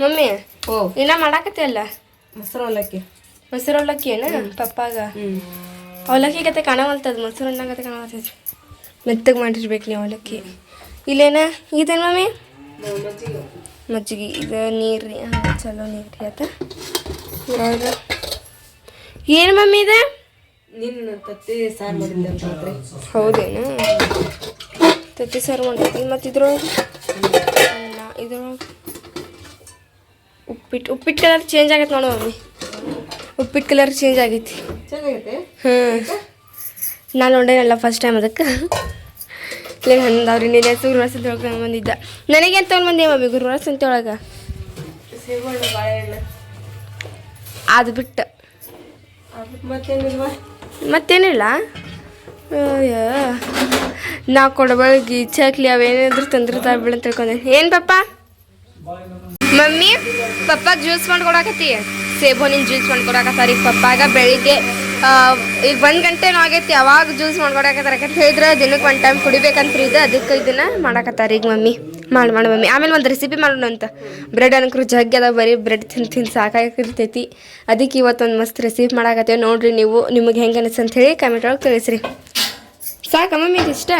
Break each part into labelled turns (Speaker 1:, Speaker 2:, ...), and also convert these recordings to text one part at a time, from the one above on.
Speaker 1: Mummy
Speaker 2: ಓ.
Speaker 1: ಇನ್ನ ಮಾಡಾಕತ್ತಿಯಲ್ಲ
Speaker 2: ಮೊಸರು ಅವಲಕ್ಕಿ
Speaker 1: ಮೊಸರು ಅವಲಕ್ಕಿ ಏನ ಪಪ್ಪಾಗ ಅವಲಕ್ಕಿ ಕತೆ ಕಾಣವಲ್ತದ ಮೊಸರು ಅನ್ನ ಕತೆ ಕಾಣವಲ್ತದ. ಮೆತ್ತಗೆ ಮಾಡಿರ್ಬೇಕು ನೀವು ಅವಲಕ್ಕಿ. ಇಲ್ಲೇನ? ಇದೇನು ಮಮ್ಮಿ? ಮಜ್ಜಿಗೆ. ಇದು ನೀರು ರೀ ಹಾಂ ಚಲೋ ನೀರು ರೀ ಆತ ಏನು ಮಮ್ಮಿ ಇದೆ?
Speaker 2: ನಿನ್ನ ತತ್ತಿ ಸಾರು ಮಾಡಿದ್ರೆ
Speaker 1: ಹೌದೇನು? ತತ್ತಿ ಸಾರು ಮಾಡಿದ್ವಿ ಮತ್ತು ಇದ್ರೊಳಗೆ? ಇದ್ರೊಳಗೆ? ಉಪ್ಪಿಟ್ಟು ಉಪ್ಪಿಟ್ಟು ಕಲರ್ ಚೇಂಜ್ ಆಗೈತೆ ನೋಡು ಮಮ್ಮಿ. ಉಪ್ಪಿಟ್ಟು ಕಲರ್ ಚೇಂಜ್ ಆಗೈತಿ. ಹ್ಞೂ ನಾನು ನೋಡೇನಲ್ಲ ಫಸ್ಟ್ ಟೈಮ್ ಅದಕ್ಕೆ. ಇಲ್ಲ ಹಂದವ್ರಿ ನೀನೇ ಗುರುವಾರ ಒಳಗೆ ಬಂದಿದ್ದ. ನನಗೇನು ಅಂತ ಬಂದಿ ಮಮ್ಮಿ ಗುರುವಾರ ಸಂತೆ ಒಳಗೆ? ಅದು ಬಿಟ್ಟು. ಮತ್ತೇನಿಲ್ಲ. ಅಯ್ಯ. ನಾ ಕೊಡಬಳ್ಗಿ ಚಕ್ಲಿ ಅವೇನಾದ್ರೂ ತಂದಿರ್ತಾವೆ ಬಿಡು ಅಂತ ತಿಳ್ಕೊಂಡೆ. ಏನು ಪಪ್ಪ ಮಮ್ಮಿ ಪಪ್ಪಾಗ ಜ್ಯೂಸ್ ಮಾಡಿ ಸೇಬು ಸೇಬೋನಿನ ಜ್ಯೂಸ್ ಮಾಡಿ ಕೊಡಾಕತ್ತಾರ ಈಗ ಪಪ್ಪಾಗ ಬೆಳಿಗ್ಗೆ ಈಗ ಒಂದು ಗಂಟೆನೂ ಆಗೈತಿ ಅವಾಗ ಜ್ಯೂಸ್ ಮಾಡ್ಕೊಡಾಕತ್ತಾರ ಯಾಕಂತ ಹೇಳಿದ್ರೆ ದಿನಕ್ಕೆ ಒಂದು ಟೈಮ್ ಕುಡಿಬೇಕಂತ ಇದು. ಅದಕ್ಕೆ ಇದನ್ನ ಮಾಡಾಕತ್ತಾರ ಈಗ ಮಮ್ಮಿ. ಮಾಡಿ ಮಾಡಿ ಮಮ್ಮಿ. ಆಮೇಲೆ ಒಂದು ರೆಸಿಪಿ ಮಾಡೋಣ ಅಂತ. ಬ್ರೆಡ್ ಅನ್ಕರು ಜಗ್ಗಿ ಅದ ಬರೀ ಬ್ರೆಡ್ ತಿಂದು ತಿಂದು ಸಾಕಾಗಿರ್ತೈತಿ ಅದಕ್ಕೆ ಇವತ್ತೊಂದು ಮಸ್ತ್ ರೆಸಿಪಿ ಮಾಡಾಕತ್ತೇವೆ. ನೋಡ್ರಿ ನೀವು ನಿಮಗೆ ಹೆಂಗೆ ಅನಿಸ್ ಅಂತ ಹೇಳಿ ಕಮೆಂಟ್ ಒಳಗೆ ತಿಳಿಸ್ರಿ. ಸಾಕ ಮಮ್ಮಿ ಇಷ್ಟ?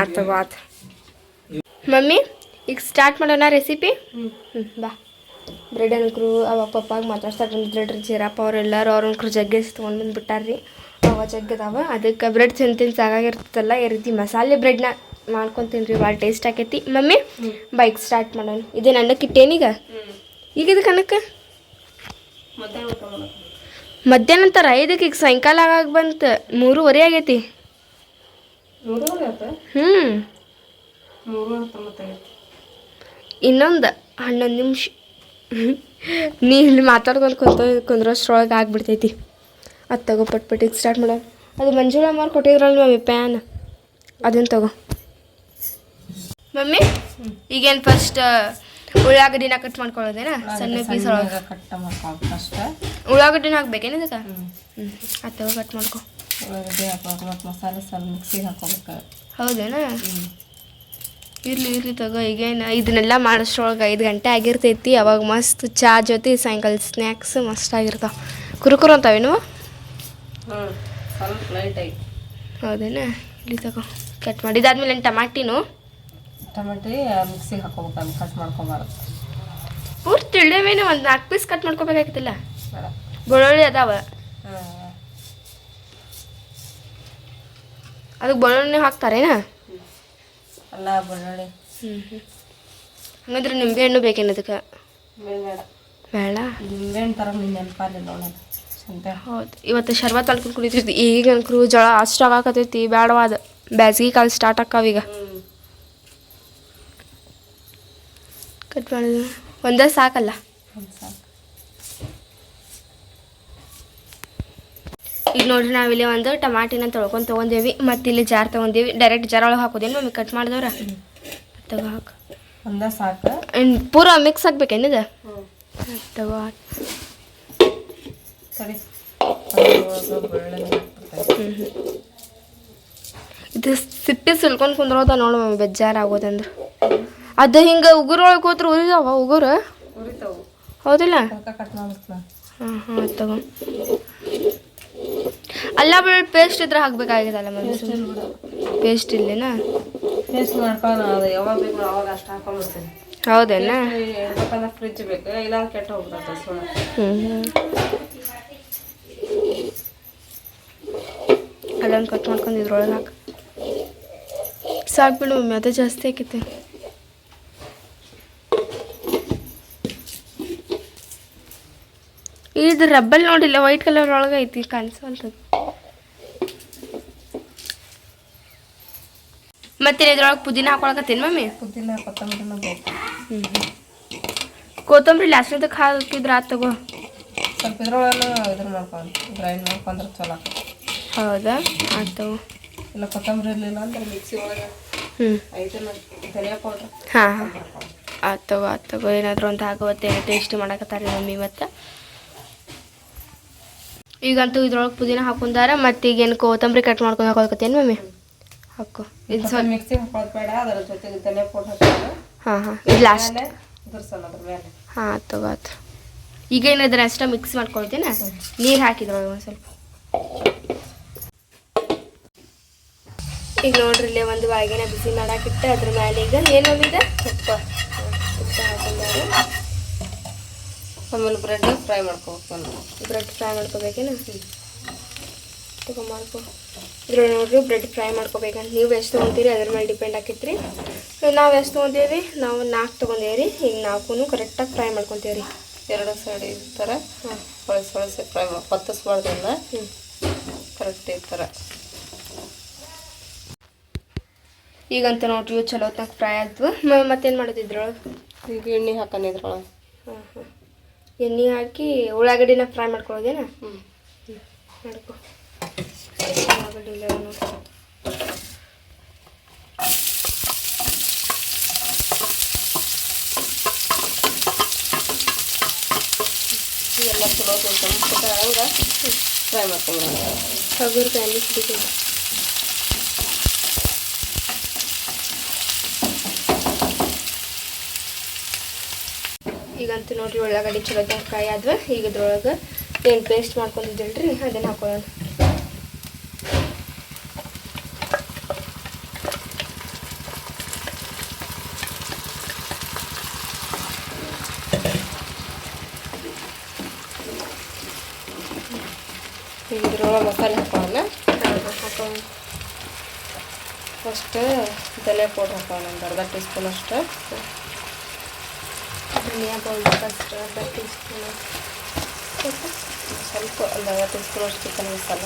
Speaker 1: ಆತು ಆತು ಮಮ್ಮಿ? ಈಗ ಸ್ಟಾರ್ಟ್ ಮಾಡೋಣ ರೆಸಿಪಿ
Speaker 2: ಹ್ಞೂ
Speaker 1: ಹ್ಞೂ ಬಾ. ಬ್ರೆಡ್ ಅನ್ಕರು ಅವ ಪಪ್ಪಾಗ ಮಾತಾಡ್ಸಕ್ಕೆ ಬಂದಿದ್ರಿ ಜೀರಪ್ಪ ಅವರೆಲ್ಲರೂ ಅವ್ರ ಅನ್ಕರು ಜಗ್ಗಿ ತೊಗೊಂಡು ಬಂದುಬಿಟ್ಟಾರ್ರಿ ಅವ ಜಗ್ಗದಾವ. ಅದಕ್ಕೆ ಬ್ರೆಡ್ ತಿಂದು ತಿಂದು ಸಾಕಾಗಿರ್ತಲ್ಲ ಈ ರೀತಿ ಮಸಾಲೆ ಬ್ರೆಡ್ನ ಮಾಡ್ಕೊತೀನಿ ರೀ ಭಾಳ ಟೇಸ್ಟ್ ಆಕೈತಿ. ಮಮ್ಮಿ ಬೈಕ್ ಸ್ಟಾರ್ಟ್ ಮಾಡೋಣ. ಇದೇನು ಅನ್ನಕ್ಕೆ ಇಟ್ಟೇನೀಗ ಈಗ? ಇದಕ್ಕೆ ಅನ್ನಕ್ಕೆ?
Speaker 2: ಮಧ್ಯಾಹ್ನ
Speaker 1: ಅಂತಾರ ಇದಕ್ಕೆ ಈಗ ಸಾಯಂಕಾಲ ಆಗಾಗ ಬಂತು ಮೂರುವರೆ ಆಗೈತಿ. ಹ್ಞೂ ಇನ್ನೊಂದು ಹನ್ನೊಂದು ನಿಮಿಷ. ನೀ ಇಲ್ಲಿ ಮಾತಾಡ್ಕೊಂಡು ಕುಂತ ಕುಂದ್ರಷ್ಟ್ರೊಳಗೆ ಆಗಿಬಿಡ್ತೈತಿ. ಅದು ತಗೋ ಪಟ್ಪಟ್ಟಿಗೆ ಸ್ಟಾರ್ಟ್ ಮಾಡೋ. ಅದು ಮಂಜುಳಾ ಮಾರು ಕೊಟ್ಟಿದ್ರಲ್ಲ ಮಮ್ಮಿ ಪ್ಯಾನ್ ಅದನ್ನು ತಗೋ. ಮಮ್ಮಿ ಈಗೇನು ಫಸ್ಟ್ ಉಳ್ಳಾಗಡ್ಡಿನ ಕಟ್ ಮಾಡ್ಕೊಳ್ಳೋದೇನಾ? ಸಣ್ಣ ಪೀಸ್ ಒಳಗೆ.
Speaker 2: ಕಟ್ ಮಾಡ್ಕೊಂಡು ಫಸ್ಟ್
Speaker 1: ಉಳ್ಳಾಗಡ್ಡಿನ ಹಾಕ್ಬೇಕೇನು ಇದಕ್ಕೆ?
Speaker 2: ಹ್ಞೂ
Speaker 1: ಅದು ತಗೋ ಕಟ್ ಮಾಡ್ಕೊ.
Speaker 2: ಉಳ್ಳಾಗಡ್ಡಿ ಮತ್ತು ಮಸಾಲೆ ಸ್ವಲ್ಪ ಮಿಕ್ಸಿಗೆ ಹಾಕೋಬೇಕು.
Speaker 1: ಹೌದೇನಾ? ಇರ್ಲಿ ಇರ್ಲಿ ತಗೋ ಈಗೇನು ಇದನ್ನೆಲ್ಲ ಮಾಡೋಷ್ಟ್ರೊಳಗೆ ಐದು ಗಂಟೆ ಆಗಿರ್ತೈತಿ. ಅವಾಗ ಮಸ್ತ್ ಚಾ ಜೊತೆ ಸಾಯಂಕಾಲ ಸ್ನ್ಯಾಕ್ಸ್ ಮಸ್ತ್ ಆಗಿರ್ತಾವ. ಕುರುಕುರು ಅಂತಾವೇನು ಹೌದೇನಾ? ಇಲ್ಲಿ ತಗೋ ಕಟ್ ಮಾಡಿ. ಇದಾದ್ಮೇಲೆ ಏನು ಟಮಾಟಿನು
Speaker 2: ಟಮಾಟಿ ಮಿಕ್ಸಿಗೆ ಹಾಕೋಬೇಕು ಕಟ್ ಮಾಡ್ಕೊಬಾರ್ದು.
Speaker 1: ಒಂದು ನಾಲ್ಕು ಪೀಸ್ ಕಟ್ ಮಾಡ್ಕೋಬೇಕಾಗಿತ್ತಿಲ್ಲ? ಬೆಳ್ಳುಳ್ಳಿ ಅದಾವ. ಅದಕ್ಕೆ ಬೆಳ್ಳುಳ್ಳಿ ಹಾಕ್ತಾರೇನಾ?
Speaker 2: ಅಲ್ಲ ಬೆಳ್ಳುಳ್ಳಿ
Speaker 1: ಹ್ಞೂ ಹಂಗಂದ್ರೆ ನಿಂಬೆಹಣ್ಣು ಬೇಕೇನು ಅದಕ್ಕೆ?
Speaker 2: ಬೇಡ. ಬೇಡ? ನಿಂಬೆಹಣ್ಣು ತರ ನಿನ್ನ ನೋಡೋಣ. ಸಂತೆ
Speaker 1: ಹೌದು. ಇವತ್ತು ಶರ್ಬತ್ ತಳ್ಕೊಂಡು ಕುಡಿತಿರ್ತಿ ಈಗ ಅನ್ಕರು ಜಳ ಅಷ್ಟು ಆಗಾಕತೈತಿ ಬೇಡವಾದ ಬ್ಯಾಸ್ಗೆ ಕಾಲ ಸ್ಟಾರ್ಟ್ ಆಕಾವ ಈಗ. ಕಟ್ ಮಾಡಿದ ಒಂದೇ ಸಾಕಲ್ಲ
Speaker 2: ಒಂದು ಸಾಕು
Speaker 1: ಈಗ ನೋಡ್ರಿ ನಾವಿಲ್ಲಿ ಒಂದು ಟಮಾಟಿನ ತೊಳ್ಕೊಂಡು ತೊಗೊಂಡೇವಿ. ಮತ್ತು ಇಲ್ಲಿ ಜಾರ್ ತೊಗೊಂಡೇವಿ. ಡೈರೆಕ್ಟ್ ಜಾರ್ ಒಳಗೆ ಹಾಕೋದೇನು ಮಮ್ಮಿ? ಕಟ್ ಮಾಡಿದವ್ರ? ತಗೋ ಹಾಕು.
Speaker 2: ಒಂದೇ ಸಾಕು.
Speaker 1: ಪೂರ ಮಿಕ್ಸ್
Speaker 2: ಹಾಕ್ಬೇಕೇನಿದ
Speaker 1: ತಗೋ ಹ್ಞೂ ಇದು ಸಿಪ್ಪೆ ಸುಲ್ಕೊಂಡು ಕುಂದ್ರೋದ ನೋಡು ಮಮ್ಮಿ ಬೇಜಾರು ಆಗೋದಂದ್ರೆ ಅದು ಹಿಂಗೆ ಉಗುರೊಳಗೆ ಹೋದ್ರೆ ಉರಿದಾವ ಉಗುರು? ಹೌದಿಲ್ಲ? ಹಾಂ ಹಾಂ ತಗೋ. ಅಲ್ಲ ಬೆಳ್ಳುಳ್ಳಿ ಪೇಸ್ಟ್ ಇದ್ರೆ ಹಾಕ್ಬೇಕಾಗಿದಲ್ಲ ಮ್ಯಾಮ್ ಪೇಸ್ಟ್ ಇಲ್ಲೇನಾ?
Speaker 2: ಪೇಸ್ಟ್ ಮಾಡ್ಕೊಂಡು ಅದು ಯಾವಾಗ ಬೇಕು ಅವಾಗ ಅಷ್ಟು ಹಾಕೊಂಡ್ಬಿಡ್ತೀನಿ
Speaker 1: ಹೌದೇನಾ?
Speaker 2: ಯಾಕಂದ್ರೆ ಫ್ರಿಜ್ ಬೇಕು. ಇಲ್ಲ ಕೆಟ್ಟ ಹೋಗ್ಬಿಡುತ್ತೆ
Speaker 1: ಹ್ಞೂ ಅಲ್ಲೊಂದು ಕಟ್ ಮಾಡ್ಕೊಂಡು ಇದ್ರೊಳಗೆ ಹಾಕಿ. ಸಾಕು ಬಿಡು ಅದೇ ಜಾಸ್ತಿ ಆಕೈತೆ. ಇದು ರಬ್ಬಲ್ ನೋಡಿಲ್ಲ ವೈಟ್ ಕಲರ್ ಒಳಗೆ ಐತಿ ಕಾಣಿಸೋಲ್ತದ ಮತ್ತೆ ಇದ್ರೊಳಗೆ ಪುದೀನ ಹಾಕೊಳಕತ್ತೀನಿ ಮಮ್ಮಿ?
Speaker 2: ಪುದೀನ ಕೊತ್ತಂಬರಿ
Speaker 1: ಹ್ಞೂ ಕೊತ್ತಂಬರಿ ಲಾಸ್ಟ್ನೇದಕ್ಕೆ ಹಾಕಿದ್ರೆ ಆತ್ ತಗೋ.
Speaker 2: ಸ್ವಲ್ಪ ಇದ್ರೊಳಗೆ ಇದ್ರ ಮಾಡ್ಕೊಂಡು ಗ್ರೈಂಡ್ ಮಾಡ್ಕೊಂಡ್ರೆ ಚಲೋ
Speaker 1: ಹೌದಾ? ಆಯ್ತು
Speaker 2: ಇಲ್ಲ ಕೊತ್ತಂಬರಿ ಇರಲಿಲ್ಲ ಅಂದ್ರೆ ಮಿಕ್ಸಿ ಒಳಗೆ
Speaker 1: ಹ್ಞೂ
Speaker 2: ಧನಿಯಾ ಪೌಡ್ರ್
Speaker 1: ಹಾಂ ಹಾಂ. ಆತವ ಆಯ್ತು ಏನಾದರೂ ಒಂದು ಹಾಕೋತ್ತೆ ಟೇಸ್ಟ್ ಮಾಡಕತ್ತಾರೆ ಮಮ್ಮಿ ಮತ್ತು. ಈಗಂತೂ ಇದ್ರೊಳಗೆ ಪುದೀನ ಹಾಕೊಂಡಾರ ಮತ್ತು ಈಗೇನು ಕೊತ್ತಂಬರಿ ಕಟ್ ಮಾಡ್ಕೊಂಡು ಹಾಕೋಕತ್ತೇನು ಮಮ್ಮಿ? ಹಾಕು. ಇದು
Speaker 2: ಸ್ವಲ್ಪ ಮಿಕ್ಸಿಂಗ್ ಹಾಕೋದು ಬೇಡ ಅದರ ಜೊತೆಗೆ ಧನಿಯಾ ಪೌಡರ್ ಹಾಕೋದು
Speaker 1: ಹಾಂ ಹಾಂ. ಇದು ಲಾಸ್ಟ್ ಹಾಂ ತಗೋತು ಈಗ ಏನಾದ್ರೆ ಅಷ್ಟ ಮಿಕ್ಸ್ ಮಾಡ್ಕೊಳ್ತೀನಿ ನೀರು ಹಾಕಿದ್ರೊಳಗೆ ಒಂದು ಸ್ವಲ್ಪ. ಈಗ ನೋಡ್ರಿ ಇಲ್ಲೇ ಒಂದು ಬಾಗಿನ ಬಿಸಿ ಮಾಡಾಕಿಟ್ಟು ಅದ್ರ ಮೇಲೆ ಈಗ ಏನು ಇದೆ? ಉಪ್ಪ ಹಾಕೊಂಡಾಗ
Speaker 2: ಆಮೇಲೆ ಬ್ರೆಡ್ ಫ್ರೈ ಮಾಡ್ಕೋಬೇಕು
Speaker 1: ಬ್ರೆಡ್ ಫ್ರೈ ಮಾಡ್ಕೋಬೇಕೇನು? ತಗೊ ಮಾಡ್ಕೊ. ಇದ್ರ ನೋಡ್ರಿ ಬ್ರೆಡ್ ಫ್ರೈ ಮಾಡ್ಕೋಬೇಕಂತ. ನೀವು ಎಷ್ಟು ತೊಗೊಂತೀರಿ ಅದ್ರ ಮೇಲೆ ಡಿಪೆಂಡ್ ಆಕೈತ್ರಿ ನಾವು ಎಷ್ಟು ತೊಗೊಂತೀವಿ ನಾವು ನಾಲ್ಕು ತೊಗೊಂಡೇವ್ರಿ ಈಗ ನಾಲ್ಕು ಕರೆಕ್ಟಾಗಿ ಫ್ರೈ ಮಾಡ್ಕೊತೀವಿ ರೀ.
Speaker 2: ಎರಡು ಸೈಡ್ ಈ ಥರ
Speaker 1: ಹಾಂ.
Speaker 2: ಹೊಳಸಿ ಹೊಳಸಿ ಫ್ರೈ ಮಾಡಿ ಹೊತ್ತಿಸ್ಬಾರ್ದಿಲ್ಲ
Speaker 1: ಹ್ಞೂ
Speaker 2: ಕರೆಕ್ಟ್ ಈ ಥರ
Speaker 1: ಈಗಂತ ನೋಡ್ರಿ ಚಲೋ ಹೊತ್ನಾಗ ಫ್ರೈ ಆಯ್ತು ಮತ್ತೇನು ಮಾಡೋದಿದ್ರೊಳಗೆ?
Speaker 2: ಈಗ ಎಣ್ಣೆ ಹಾಕೋಣ ಇದ್ರೊಳಗೆ.
Speaker 1: ಹಾಂ ಹಾಂ ಎಣ್ಣೆ ಹಾಕಿ ಉಳ್ಳಾಗಡ್ಡಿನ ಫ್ರೈ ಮಾಡ್ಕೊಳ್ಳೋದೇನ?
Speaker 2: ಹ್ಞೂ
Speaker 1: ಮಾಡ್ಕೊ. ಉಳ್ಳಾಗಡ್ಡಿ ಇಲ್ಲ
Speaker 2: ಇವೆಲ್ಲ ಚಲೋ ಸ್ವಲ್ಪ ಹಂಗೆ ಫ್ರೈ ಮಾಡ್ಕೊಂಬಿಡೋಣ
Speaker 1: ಎಣ್ಣೆ ಸಿಡಿತೀನಿ ಈಗಂತೂ ನೋಡ್ರಿ ಉಳ್ಳಾಗಡ್ಡಿ ಚಲೋ ಫ್ರೈ ಆದ್ವ. ಈಗ ಇದ್ರೊಳಗೆ ಏನು ಪೇಸ್ಟ್ ಮಾಡ್ಕೊಂಡಿದ್ದಿಲ್ರಿ ಅದನ್ನ ಹಾಕೊಳ್ಳೋಣ.
Speaker 2: ಇದ್ರೊಳಗೆ ಮಸಾಲೆ ಹಾಕೋಣ
Speaker 1: ಹಾಂ ಹಾಂ ಹಾಕೊಳ್ಳೋಣ.
Speaker 2: ಫಸ್ಟ್ ಧನಿಯಾ ಪೌಡ್ರ್ ಹಾಕೋಣ ಒಂದು ಅರ್ಧ ಟೀ ಸ್ಪೂನ್ ಅಷ್ಟು.
Speaker 1: ಧನಿಯಾ ಪೌಡರ್ ಫಸ್ಟ್ ಅರ್ಧ ಟೀ ಸ್ಪೂನ್
Speaker 2: ಸ್ವಲ್ಪ ಒಂದು ಅರ್ಧ ಟೀ ಸ್ಪೂನ್ ಅಷ್ಟು ಚಿಕನ್ ಮಸಾಲ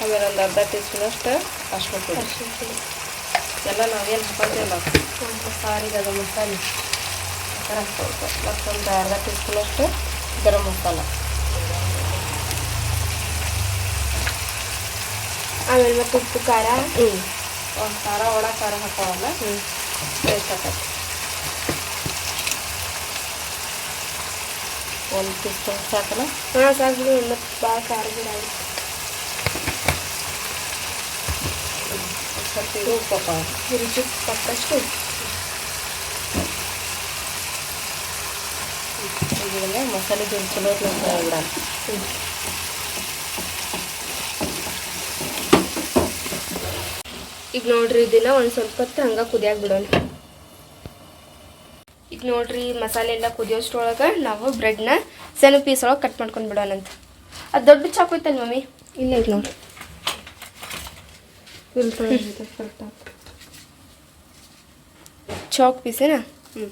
Speaker 2: ಆಮೇಲೆ ಒಂದು ಅರ್ಧ ಟೀ ಸ್ಪೂನ್ ಅಷ್ಟು ಅರ್ಶಿನ ಪುಡಿ ಎಲ್ಲ ನಾವೇನು ಹಾಕೋತೀವಲ್ಲ ಸಾರಿಗೆ ಅದು ಮಸಾಲೆ ಆ ಥರ ಹಾಕ್ಬೇಕು ಮತ್ತೊಂದು ಅರ್ಧ ಟೀ ಸ್ಪೂನ್ ಅಷ್ಟು ಗರಂ ಮಸಾಲ
Speaker 1: ಆಮೇಲೆ ಮತ್ತೆ ಉಪ್ಪು ಖಾರ.
Speaker 2: ಹ್ಞೂ ಒಂದು ಖಾರ ಒಳ ಖಾರ ಹಾಕೋವಲ್ಲ?
Speaker 1: ಹ್ಞೂ
Speaker 2: ಟೇಸ್ಟ್ ಆಗತ್ತೆ ಒಂದು ಟೀ ಸ್ಪೂನ್ ಸಾಕಲ್ಲ?
Speaker 1: ಹಾಂ ಸಾಕು ಮತ್ತೆ ಭಾಳ ಖಾರ ಗಿಡ
Speaker 2: ಆಗುತ್ತೆ. ಸ್ವಲ್ಪ ಇದು ಉಪ್ಪು.
Speaker 1: ರುಚಿ ತಕ್ಕಷ್ಟು
Speaker 2: ಮಸಾಲೆ ಚಲೋ ಹೊತ್ನಾಗ
Speaker 1: ಈಗ ನೋಡ್ರಿ ಇದನ್ನ ಒಂದು ಸ್ವಲ್ಪ ಹೊತ್ತು ಹಂಗೆ ಕುದಿಯಾಗಿ ಬಿಡೋಣ. ಈಗ ನೋಡ್ರಿ ಮಸಾಲೆ ಎಲ್ಲ ಕುದಿಯೋಷ್ಟ್ರೊಳಗೆ ನಾವು ಬ್ರೆಡ್ನ ಸಣ್ಣ ಪೀಸ್ ಒಳಗೆ ಕಟ್ ಮಾಡ್ಕೊಂಡು ಬಿಡೋಣ ಅಂತ. ಅದು ದೊಡ್ಡ ಚಾಕು ಐತಲ್ಲ ಮಮ್ಮಿ ಇಲ್ಲ ನೋಡಿ ನೋಡ್ರಿ. ಚಾಕ್ ಪೀಸೇನಾ
Speaker 2: ಹ್ಞೂ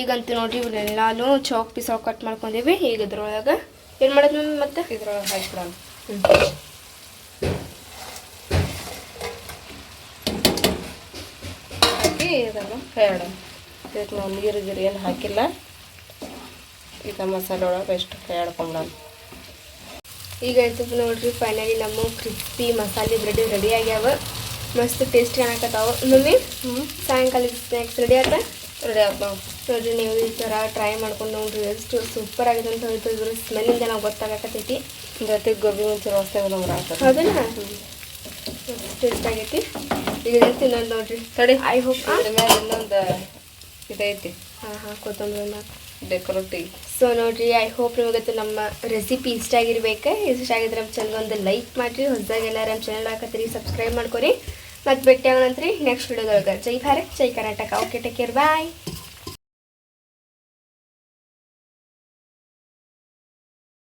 Speaker 1: ಈಗಂತೂ ನೋಡ್ರಿ ಇವನ್ನೆಲ್ಲಾನು ಚಾಕ್ ಪೀಸ್ ಒಳಗೆ ಕಟ್ ಮಾಡ್ಕೊಂಡಿವಿ. ಈಗ ಇದ್ರೊಳಗೆ ಏನು ಮಾಡೋದು ಮಮ್ಮಿ ಮತ್ತೆ?
Speaker 2: ಇದ್ರೊಳಗೆ ಹಾಕ್ಬಿಡೋಣ ಹಾಕಿ ಇದನ್ನು ಬೇಡ. ಇದಕ್ಕೆ ನಾವು ನೀರು ಗೀರು ಏನು ಹಾಕಿಲ್ಲ. ಈಗ ಮಸಾಲೆ ಒಳಗೆ ಎಷ್ಟು ಆಡ್ಕೊಂಬಿಡೋಣ
Speaker 1: ಈಗ ಇರ್ತದೆ ನೋಡ್ರಿ ಫೈನಲಿ ನಮ್ಮ ಕ್ರಿಸ್ಪಿ ಮಸಾಲೆ ಬ್ರೆಡ್ ರೆಡಿ ಆಗ್ಯಾವ. ಮಸ್ತ್ ಟೇಸ್ಟ್ ಕಾಣಕತ್ತಾವ. ಮಮ್ಮಿ ಸಾಯಂಕಾಲ ಸ್ನ್ಯಾಕ್ಸ್ ರೆಡಿ ಆತ?
Speaker 2: ರೆಡಿ ಆಗ್ತಾವ
Speaker 1: ನೋಡ್ರಿ ನೀವು ಈ ಥರ ಟ್ರೈ ಮಾಡ್ಕೊಂಡು ನೋಡ್ರಿ ಎಷ್ಟು ಸೂಪರ್ ಆಗಿದೆ ಅಂತ ಹೇಳ್ತಿದ್ರು ಸ್ಮೆಲ್ಲಿಂದ ನಾವು ಗೊತ್ತಾಗತ್ತೈತಿ
Speaker 2: ಜೊತೆಗೆ ಗೋಬಿ ಮುಂಚೆ ಹೊಸ್ತಾಗ ನಮ್ಗೆ ಆಗ್ತದೆ
Speaker 1: ಟೇಸ್ಟ್ ಆಗೈತಿ ಈಗ ಇದನ್ನ ತಿನ್ನೋದು ನೋಡ್ರಿ.
Speaker 2: ತಡಿ.
Speaker 1: ಐ ಹೋಪ್
Speaker 2: ಮೇಲೆ ಇನ್ನೊಂದು ಇದೈತಿ.
Speaker 1: ಹಾಂ ಹಾಂ ಕೊತ್ತಂಬರಿ
Speaker 2: ಡೆಕೋರೇಟಿವ್
Speaker 1: ಸೊ ನೋಡ್ರಿ ಐ ಹೋಪ್ ನಿಮಗತ್ತು ನಮ್ಮ ರೆಸಿಪಿ ಇಷ್ಟ ಆಗಿರ್ಬೇಕು. ಇಷ್ಟ ಆಗಿದ್ರೆ ನಮ್ಮ ಚಾನಲ್ ಒಂದು ಲೈಕ್ ಮಾಡಿರಿ. ಹೊಸದಾಗೆಲ್ಲ ನಮ್ಮ ಚಾನಲ್ ಹಾಕತ್ತೀರಿ ಸಬ್ಸ್ಕ್ರೈಬ್ ಮಾಡ್ಕೊರಿ. ಮತ್ತು ಭೇಟಿ ಆಗೋಣಂತ್ರಿ ನೆಕ್ಸ್ಟ್ ವಿಡಿಯೋದೊಳಗೆ ಜೈ ಭಾರತ್ ಜೈ Karnataka. Okay take care bye